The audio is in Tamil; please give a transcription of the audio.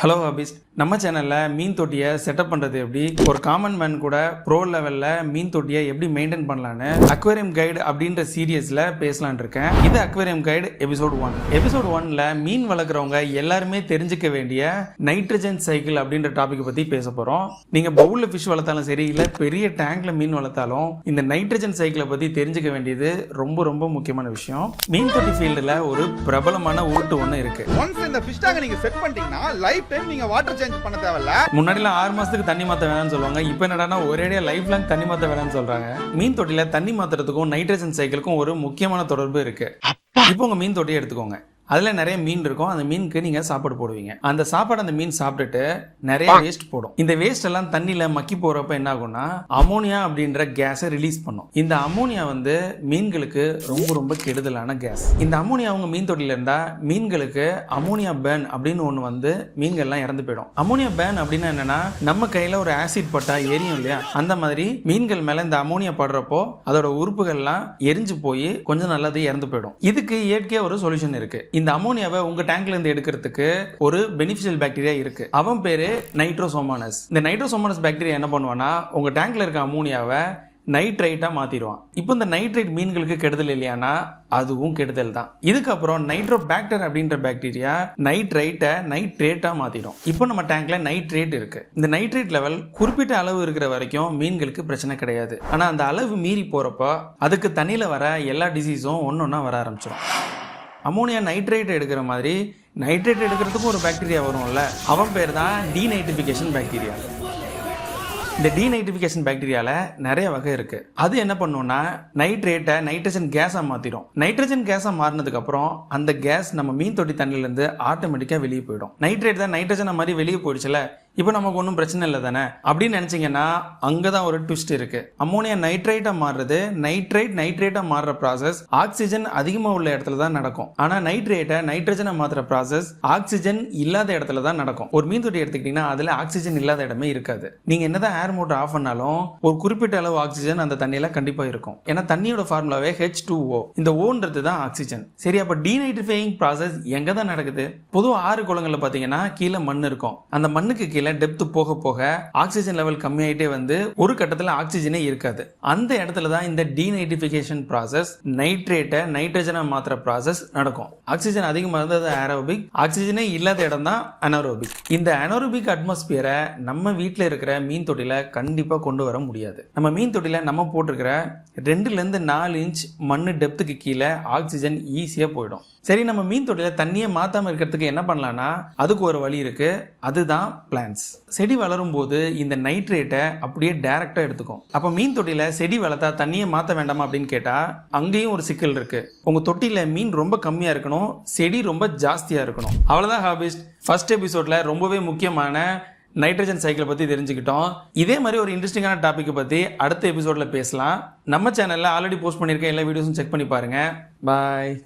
ஹலோ அபிஸ் நம்ம சேனலில் மீன் தொட்டியை செட்டப் பண்ணுறது எப்படி? ஒரு காமன் மேன் கூட ப்ரோ லெவலில் மீன் தொட்டியை எப்படி மெயின்டைன் பண்ணலான்னு அக்வேரியம் கைடு அப்படின்ற சீரியஸில் பேசலான் இருக்கேன். இது aquarium guide episode one episode ஒன்ல மீன் வளர்க்குறவங்க எல்லாருமே தெரிஞ்சுக்க வேண்டிய நைட்ரஜன் சைக்கிள் அப்படின்ற டாபிக் பற்றி பேச போகிறோம் நீங்கள் பவுலில் ஃபிஷ் வளர்த்தாலும் சரி இல்லை பெரிய டேங்க்ல மீன் வளர்த்தாலும் இந்த நைட்ரஜன் சைக்கிளை பற்றி தெரிஞ்சுக்க வேண்டியது ரொம்ப ரொம்ப முக்கியமான விஷயம். மீன் தொட்டி ஃபீல்டில் ஒரு பிரபலமான ஊட்டு ஒன்று இருக்குது ஒன்ஸ் இந்த ஃபிஷ் டாக்ட நீங்கள் நீங்கள் செட் பண்ணிட்டீங்கன்னா லைஃப் டைம் நீங்க வாட்டர் சேஞ்ச் பண்ண தேவையில்ல. முன்னாடிலாம் ஆறு மாசத்துக்கு தண்ணி மாத்த வேணாம்னு சொல்லுவாங்க இப்போ என்னடான்னா ஒரேடியா லைஃப் லாங் தண்ணி மாத்த வேணாம்னு சொல்றாங்க. மீன் தொட்டில தண்ணி மாத்துறதுக்கும் நைட்ரஜன் சைக்கிளுக்கும் ஒரு முக்கியமான தொடர்பு இருக்கு. இப்போ உங்க மீன் தொட்டியை எடுத்துக்கோங்க. அதில் நிறைய மீன் இருக்கும். அந்த மீனுக்கு நீங்கள் சாப்பாடு போடுவீங்க. அந்த சாப்பாடு அந்த மீன் சாப்பிட்டுட்டு நிறைய வேஸ்ட் போடும். இந்த வேஸ்ட் எல்லாம் தண்ணியில் மக்கி போகிறப்ப என்ன ஆகும்னா அமோனியா அப்படின்ற கேஸை ரிலீஸ் பண்ணும். இந்த அமோனியா வந்து மீன்களுக்கு ரொம்ப ரொம்ப கெடுதலான கேஸ் இந்த அமோனியா அவங்க மீன் தொட்டியில் இருந்தால் மீன்களுக்கு அமோனியா பேர்ன் அப்படின்னு ஒன்று வந்து மீன்கள்லாம் இறந்து போயிடும். அமோனியா பேர்ன் அப்படின்னா என்னன்னா நம்ம கையில் ஒரு ஆசிட் பட்டா எரியும் இல்லையா? அந்த மாதிரி மீன்கள் மேலே இந்த அமோனியா படுறப்போ அதோட உறுப்புகள்லாம் எரிஞ்சு போய் கொஞ்சம் நல்லது இறந்து போயிடும். இதுக்கு இயற்கையாக ஒரு சொல்யூஷன் இருக்கு. இந்த அமோனியாவை உங்க டேங்க்ல இருந்து எடுக்கிறதுக்கு ஒரு பெனிஃபிஷியல் பாக்டீரியா இருக்கு. அவன் பேரு நைட்ரோசோமானஸ் இந்த நைட்ரோசோமானஸ் பாக்டீரியா என்ன பண்ணுவான்னா உங்க டேங்க்ல இருக்க அமோனியாவை நைட்ரைட்டாக மாற்றிடுவான் இப்போ இந்த நைட்ரைட் மீன்களுக்கு கெடுதல் இல்லையானா அதுவும் கெடுதல் தான். இதுக்கப்புறம் நைட்ரோ பாக்டர் அப்படின்ற பாக்டீரியா நைட்ரைட்டை நைட்ரேட்டாக மாற்றிடும் இப்போ நம்ம டேங்க்ல நைட்ரேட் இருக்கு. இந்த நைட்ரேட் லெவல் குறிப்பிட்ட அளவு இருக்கிற வரைக்கும் மீன்களுக்கு பிரச்சனை கிடையாது. ஆனால் அந்த அளவு மீறி போகிறப்போ அதுக்கு தண்ணியில் வர எல்லா டிசீஸும் ஒன்று ஒன்றா வர ஆரம்பிச்சிடும் அமோனியா நைட்ரேட் எடுக்கிற மாதிரி நைட்ரேட் எடுக்கிறதுக்கும் ஒரு பாக்டீரியா வரும்ல. அவன் பேர் தான் டீநைட்ரிஃபிகேஷன் பாக்டீரியா இந்த டீநைட்ரிஃபிகேஷன் பாக்டீரியாவில் நிறைய வகை இருக்குது அது என்ன பண்ணுன்னா நைட்ரேட்டை நைட்ரஜன் கேஸாக மாற்றிடும் நைட்ரஜன் கேஸாக மாறினதுக்கப்புறம் அந்த கேஸ் நம்ம மீன் தொட்டி தண்ணியிலேருந்து ஆட்டோமேட்டிக்காக வெளியே போயிடும். நைட்ரேட் தான் நைட்ரஜனை மாதிரி வெளியே போயிடுச்சுல. இப்போ நமக்கு ஒன்றும் பிரச்சனை இல்லை தானே? அப்படின்னு நினச்சிங்கன்னா அங்கே தான் ஒரு ட்விஸ்ட் இருக்குது அம்மோனியா நைட்ரைட்டாக மாறுறது நைட்ரைட் நைட்ரேட்டாக மாறுற ப்ராசஸ் ஆக்சிஜன் அதிகமாக உள்ள இடத்துல தான் நடக்கும். ஆனால் நைட்ரேட்டை நைட்ரஜனை மாற்றுற ப்ராசஸ் ஆக்சிஜன் இல்லாத இடத்துல தான் நடக்கும். ஒரு மீன் தொட்டி எடுத்துக்கிட்டிங்கன்னா அதில் ஆக்சிஜன் இல்லாத இடமே இருக்காது. நீங்கள் என்னதான் ஏர் மோட்டர் ஆஃப் பண்ணாலும் ஒரு குறிப்பிட்ட அளவு ஆக்சிஜன் அந்த தண்ணியில் கண்டிப்பாக இருக்கும். ஏன்னா தண்ணியோட ஃபார்முலாவே ஹெச் டூ ஓ இந்த ஓன்றது தான் ஆக்சிஜன் சரி அப்போ டீநைட்ரிஃபையிங் ப்ராசஸ் எங்கே தான் நடக்குது? பொதுவாக ஆறு குளங்களில் பார்த்தீங்கன்னா கீழே மண் இருக்கும். அந்த மண்ணுக்கு கீழே டெப்த் போக போக ஆக்சிஜன் லெவல் கம்மியாயிட்டே வந்து ஒரு கட்டத்தில் ஆக்சிஜனே இருக்காது. அந்த இடத்துல தான் இந்த டீநைட்ரிஃபிகேஷன் ப்ராசஸ் நைட்ரேட்டை நைட்ரஜனை மாத்திர ப்ராசஸ் நடக்கும். ஆக்சிஜன் அதிகமாக இருந்தது ஏரோபிக் ஆக்சிஜனே இல்லாத இடம் தான் அனரோபிக் இந்த அனரோபிக் அட்மாஸ்பியரை நம்ம வீட்டில் இருக்கிற மீன் தொட்டியில் கண்டிப்பாக கொண்டு வர முடியாது. நம்ம மீன் தொட்டியில் நம்ம போட்டிருக்கிற ரெண்டுலேருந்து நாலு இன்ச் மண் டெப்த்துக்கு கீழே ஆக்சிஜன் ஈஸியாக போயிடும். சரி நம்ம மீன் தொட்டியில் தண்ணியை மாற்றாமல் இருக்கிறதுக்கு என்ன பண்ணலான்னா அதுக்கு ஒரு வழி இருக்குது அதுதான் பிளான்ஸ் செடி வளரும் போது இந்த நைட்ரேட்டை அப்படியே டைரக்டாக எடுத்துக்கும். அப்போ மீன் தொட்டியில் செடி வளர்த்தா தண்ணியை மாற்ற வேண்டாமா அப்படின்னு கேட்டால் அங்கேயும் ஒரு சிக்கல் இருக்கு. உங்கள் தொட்டியில் மீன் ரொம்ப கம்மியாக இருக்கணும் செடி ரொம்ப ஜாஸ்தியாக இருக்கணும். அவ்வளோதான் ஹாபிஸ்ட் ஃபர்ஸ்ட் எபிசோடில் ரொம்பவே முக்கியமான நைட்ரஜன் சைக்கிளை பற்றி தெரிஞ்சுக்கிட்டோம். இதே மாதிரி ஒரு இன்ட்ரெஸ்டிங்கான டாப்பிக்கை பற்றி அடுத்த எபிசோடில் பேசலாம். நம்ம சேனலில் ஆல்ரெடி போஸ்ட் பண்ணியிருக்க எல்லா வீடியோஸும் செக் பண்ணி பாருங்கள் பாய்